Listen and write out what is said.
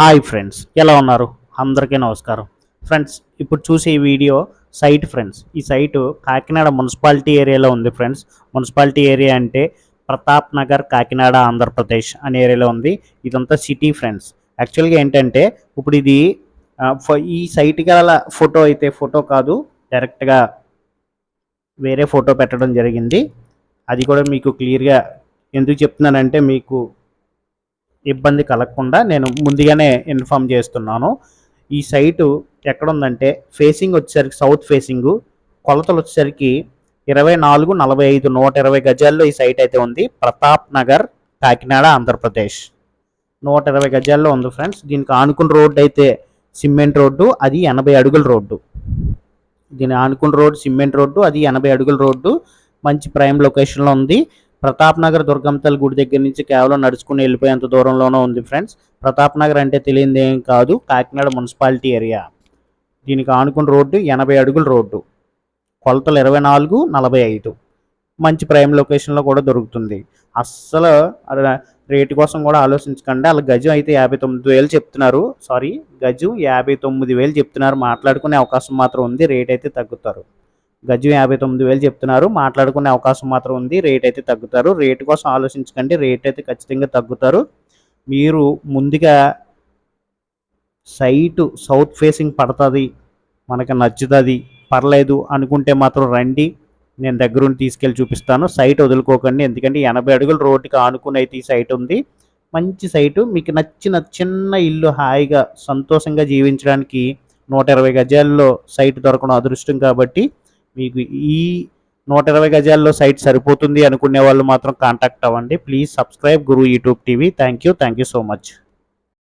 Hi friends ఎలా ఉన్నారు? అందరికీ నమస్కారం. ఫ్రెండ్స్ ఇప్పుడు చూసే వీడియో సైట్ ఫ్రెండ్స్. ఈ సైటు కాకినాడ మున్సిపాలిటీ ఏరియాలో ఉంది ఫ్రెండ్స్. మున్సిపాలిటీ ఏరియా అంటే ప్రతాప్ నగర్ కాకినాడ ఆంధ్రప్రదేశ్ అనే ఏరియాలో ఉంది. ఇదంతా సిటీ ఫ్రెండ్స్. యాక్చువల్గా ఏంటంటే ఇప్పుడు ఇది ఈ సైట్ గల ఫోటో అయితే ఫోటో కాదు. డైరెక్ట్గా వేరే ఫోటో పెట్టడం జరిగింది. అది కూడా మీకు క్లియర్గా ఎందుకు చెప్తున్నానంటే మీకు ఇబ్బంది కలగకుండా నేను ముందుగానే ఇన్ఫామ్ చేస్తున్నాను. ఈ సైటు ఎక్కడ ఉందంటే ఫేసింగ్ వచ్చేసరికి సౌత్ ఫేసింగు కొలతలు వచ్చేసరికి ఇరవై నాలుగు నలభై ఐదు నూట ఇరవై గజాల్లో ఈ సైట్ అయితే ఉంది. ప్రతాప్ నగర్ కాకినాడ ఆంధ్రప్రదేశ్. నూట ఇరవై గజాల్లో ఉంది ఫ్రెండ్స్. దీనికి ఆనుకున్న రోడ్డు అయితే సిమెంట్ రోడ్డు అది ఎనభై అడుగుల రోడ్డు. దీని ఆనుకున్న రోడ్డు సిమెంట్ రోడ్డు అది ఎనభై అడుగుల రోడ్డు. మంచి ప్రైమ్ లొకేషన్లో ఉంది. ప్రతాప్ నగర్ దుర్గంతల్ గుడి దగ్గర నుంచి కేవలం నడుచుకుని వెళ్ళిపోయేంత దూరంలోనే ఉంది ఫ్రెండ్స్ ప్రతాప్ నగర్ అంటే తెలియదు ఏం కాదు. Kakinada municipality area. దీనికి ఆనుకున్న రోడ్డు ఎనభై అడుగుల రోడ్డు. కొలతలు ఇరవై నాలుగు నలభై ఐదు. మంచి ప్రైమ్ లొకేషన్లో కూడా దొరుకుతుంది. అస్సలు రేటు కోసం కూడా ఆలోచించకండి. అలా గజం అయితే యాభై తొమ్మిది వేలు చెప్తున్నారు. సారీ గజం యాభై తొమ్మిది వేలు చెప్తున్నారు. మాట్లాడుకునే అవకాశం మాత్రం ఉంది. రేట్ అయితే తగ్గుతారు. గజం యాభై తొమ్మిది వేలు చెప్తున్నారు. మాట్లాడుకునే అవకాశం మాత్రం ఉంది. రేట్ అయితే తగ్గుతారు. రేటు కోసం ఆలోచించకండి. రేట్ అయితే ఖచ్చితంగా తగ్గుతారు. మీరు ముందుగా సైటు సౌత్ ఫేసింగ్ పడుతుంది. మనకి నచ్చుతుంది. పర్లేదు అనుకుంటే మాత్రం రండి. నేను దగ్గరుండి తీసుకెళ్ళి చూపిస్తాను. సైట్ వదులుకోకండి. ఎందుకంటే ఎనభై అడుగుల రోడ్డుకి ఆనుకుని అయితే ఈ సైట్ ఉంది. మంచి సైటు. మీకు నచ్చిన చిన్న ఇల్లు హాయిగా సంతోషంగా జీవించడానికి నూట ఇరవై గజాల్లో సైట్ దొరకడం అదృష్టం కాబట్టి మీకు ఈ నూట ఇరవై గజాల్లో సైట్ సరిపోతుంది అనుకునే వాళ్ళు మాత్రం కాంటాక్ట్ అవ్వండి. Please subscribe Guru YouTube TV thank you thank you so much